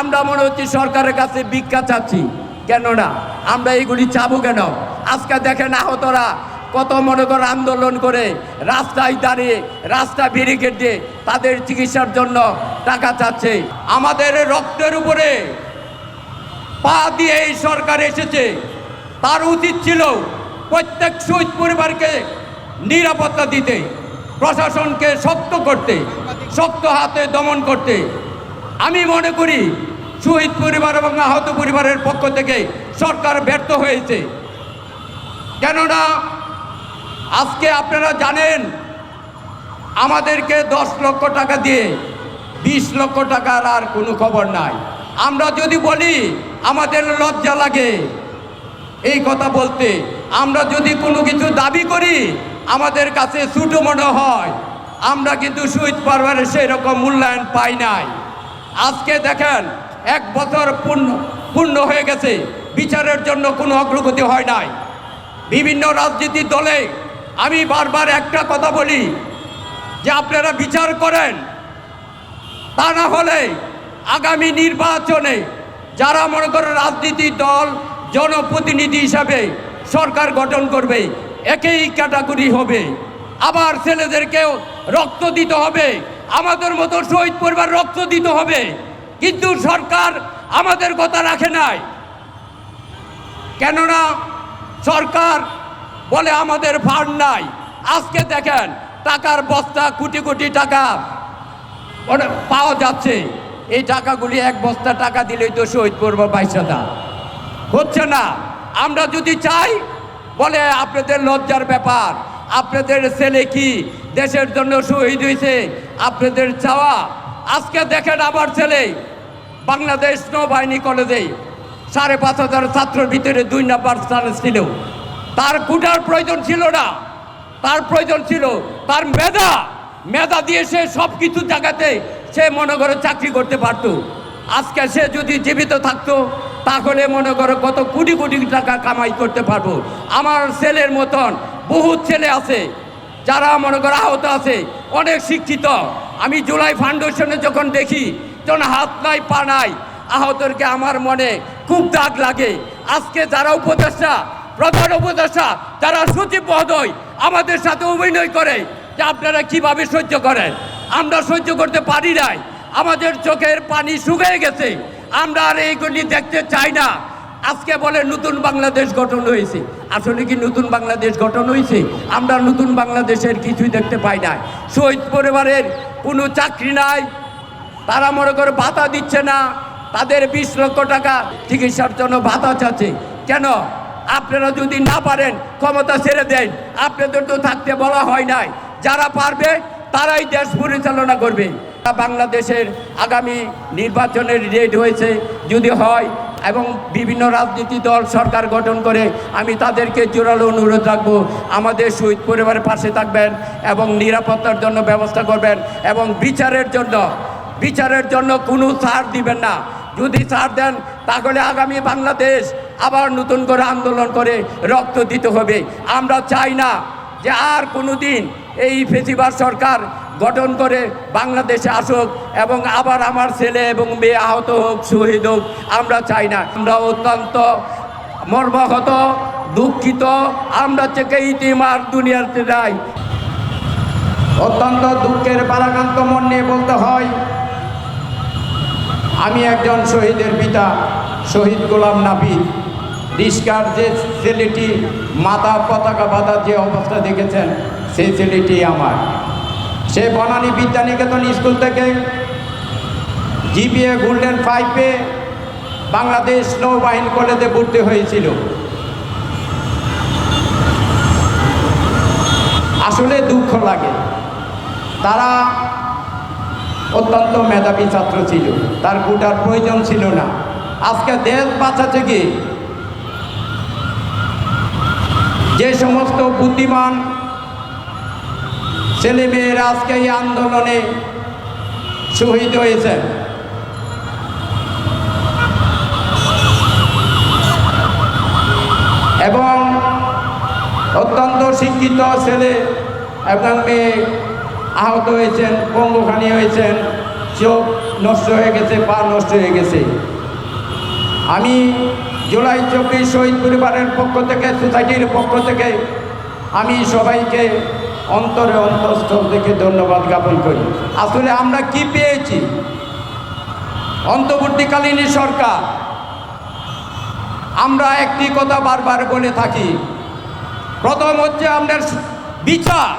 আমরা মনে হচ্ছে সরকারের কাছে ভিক্ষা চাচ্ছি। কেন না? আমরা এইগুলি চাবো কেন? আজকে দেখেন আহতরা কত মনে করে আন্দোলন করে রাস্তায় দাঁড়িয়ে, রাস্তা ব্যারিকেড দিয়ে তাদের চিকিৎসার জন্য টাকা চাচ্ছে। আমাদের রক্তের উপরে পা দিয়ে এই সরকার এসেছে। তার উচিত ছিল প্রত্যেক শহীদ পরিবারকে নিরাপত্তা দিতে, প্রশাসনকে শক্ত করতে, শক্ত হাতে দমন করতে। আমি মনে করি শহীদ পরিবার এবং আহত পরিবারের পক্ষ থেকে সরকার ব্যর্থ হয়েছে। কেননা আজকে আপনারা জানেন, আমাদেরকে দশ লক্ষ টাকা দিয়ে বিশ লক্ষ টাকার আর কোনো খবর নাই। আমরা যদি বলি আমাদের লজ্জা লাগে এই কথা বলতে, আমরা যদি কোনো কিছু দাবি করি আমাদের কাছে ছোটো মনে হয়, আমরা কিন্তু শহীদ পরিবারের সেই রকম মূল্যায়ন পাই নাই। আজকে দেখেন, এক বছর পূর্ণ পূর্ণ হয়ে গেছে। বিচারের জন্য কোনো অগ্রগতি হয় নাই। বিভিন্ন রাজনীতির দলে আমি বারবার একটা কথা বলি, যে আপনারা বিচার করেন, তা না হলে আগামী নির্বাচনে যারা মনে করে রাজনীতির দল, জনপ্রতিনিধি হিসাবে সরকার গঠন করবে, একই ক্যাটাগরি হবে। আবার ছেলেদেরকেও রক্ত দিতে হবে। আমাদের মতো শহীদ পরিবার রক্ত দিতে হবে। কিন্তু সরকার আমাদের কথা রাখে নাই। কেননা সরকার বলে আমাদের ফান্ড নাই। আজকে দেখেন টাকার বস্তা কোটি কোটি টাকা পাওয়া যাচ্ছে। এই টাকাগুলি এক বস্তা টাকা দিলেই তো শহীদ করব বাইশ হাজার হচ্ছে না। আমরা যদি চাই, বলে আপনাদের লজ্জার ব্যাপার। আপনাদের ছেলে কি দেশের জন্য শহীদ হয়েছে? আপনাদের চাওয়া। আজকে দেখেন আমার ছেলে, বাংলাদেশ নৌবাহিনী কলেজে সাড়ে পাঁচ হাজার ছাত্রের ভিতরে দুই নাম্বার স্থানে ছিল। তার কুটার প্রয়োজন ছিল না। তার প্রয়োজন ছিল, তার মেধা। মেধা দিয়ে সে সব কিছু জায়গাতে সে মনে করে চাকরি করতে পারতো। আজকে সে যদি জীবিত থাকতো, তাহলে মনে করো কত কোটি কোটি টাকা কামাই করতে পারব। আমার ছেলের মতন বহু ছেলে আছে। যারা মনে করো আহত আছে, অনেক শিক্ষিত। আমি জুলাই ফাউন্ডেশনে যখন দেখি যখন হাত নাই, পা নাই, আহতরকে আমার মনে খুব দাগ লাগে। আজকে যারা উপদেষ্টা, প্রধান উপদেষ্টা, যারা সচিব মহোদয়, আমাদের সাথে অভিনয় করে, যে আপনারা কীভাবে সহ্য করেন? আমরা সহ্য করতে পারি নাই। আমাদের চোখের পানি শুকিয়ে গেছে। আমরা আর এইগুলি দেখতে চাই না। আজকে বলে নতুন বাংলাদেশ গঠন হয়েছে। আসলে কি নতুন বাংলাদেশ গঠন হয়েছে আমরা নতুন বাংলাদেশের কিছুই দেখতে পাই না শহীদ পরিবারের কোনো চাকরি নাই। তারা মনে করে ভাতা দিচ্ছে না। তাদের বিশ লক্ষ টাকা চিকিৎসার জন্য ভাতা চাচ্ছে। কেন? আপনারা যদি না পারেন, ক্ষমতা ছেড়ে দেন। আপনাদের তো থাকতে বলা হয় নাই। যারা পারবে, তারাই দেশ পরিচালনা করবে। বাংলাদেশের আগামী নির্বাচনের ডেট হয়েছে। যদি হয় এবং বিভিন্ন রাজনীতি দল সরকার গঠন করে আমি তাদেরকে জোরালো অনুরোধ রাখব। আমাদের শহীদ পরিবারের পাশে থাকবেন এবং নিরাপত্তার জন্য ব্যবস্থা করবেন এবং বিচারের জন্য বিচারের জন্য কোনো ছাড় দিবেন না। যদি ছাড় দেন, তাহলে আগামী বাংলাদেশ আবার নতুন করে আন্দোলন করে রক্ত দিতে হবে। আমরা চাই না যে আর কোনো দিন এই ফেসিবার সরকার গঠন করে বাংলাদেশে আসুক এবং আবার আমার ছেলে এবং মেয়ে আহত হোক, শহীদ হোক, আমরা চাই না। আমরা অত্যন্ত মর্মাহত, দুঃখিত, আমরা থেকে ইতিমার দুনিয়াতে যাই অত্যন্ত দুঃখের পারাকান্ত মন নিয়ে বলতে হয়, আমি একজন শহীদের পিতা, শহীদ গোলাম নাবিদ। রিস্কার যে ছেলেটি মাথা পতাকা বাঁধার যে অবস্থা দেখেছেন, সেই ছেলেটি আমার। সে বনানী বিদ্যানিকেতন স্কুল থেকে জিপিএ গোল্ডেন ফাইভে বাংলাদেশ নৌবাহিনী কলেজে ভর্তি হয়েছিল। আসলে দুঃখ লাগে। তারা অত্যন্ত মেধাবী ছাত্র ছিল। তার কোটার প্রয়োজন ছিল না। আজকে দেশ বাঁচাতে গিয়ে যে সমস্ত বুদ্ধিমান ছেলেমেয়েরা আজকে এই আন্দোলনে শহীদ হয়েছে। এবং অত্যন্ত শিক্ষিত ছেলে এবং মেয়ে আহত হয়েছেন পঙ্গুখানি হয়েছেন, চোখ নষ্ট হয়ে গেছে, পা নষ্ট হয়ে গেছে। আমি জুলাই চব্বিশ শহীদ পরিবারের পক্ষ থেকে, সোসাইটির পক্ষ থেকে আমি সবাইকে অন্তরে অন্তঃস্থল থেকে ধন্যবাদ জ্ঞাপন করি। আসলে আমরা কি পেয়েছি? অন্তর্বর্তীকালীন সরকার। আমরা একটি কথা বারবার বলে থাকি। প্রথম হচ্ছে আমাদের বিচার,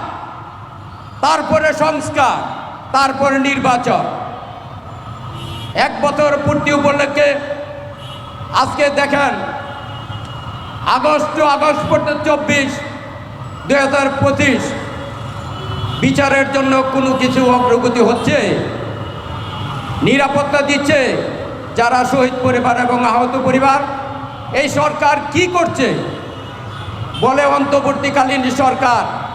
তারপরে সংস্কার, তারপরে নির্বাচন। এক বছর পূর্তি উপলক্ষে আজকে দেখেন, আগস্ট আগস্ট পর্যন্ত চব্বিশ, দুই হাজার পঁচিশ বিচারের জন্য কোনো কিছু অগ্রগতি হচ্ছে? নিরাপত্তা দিচ্ছে যারা শহীদ পরিবার এবং আহত পরিবার? এই সরকার কি করছে? বলে অন্তর্বর্তীকালীন সরকার।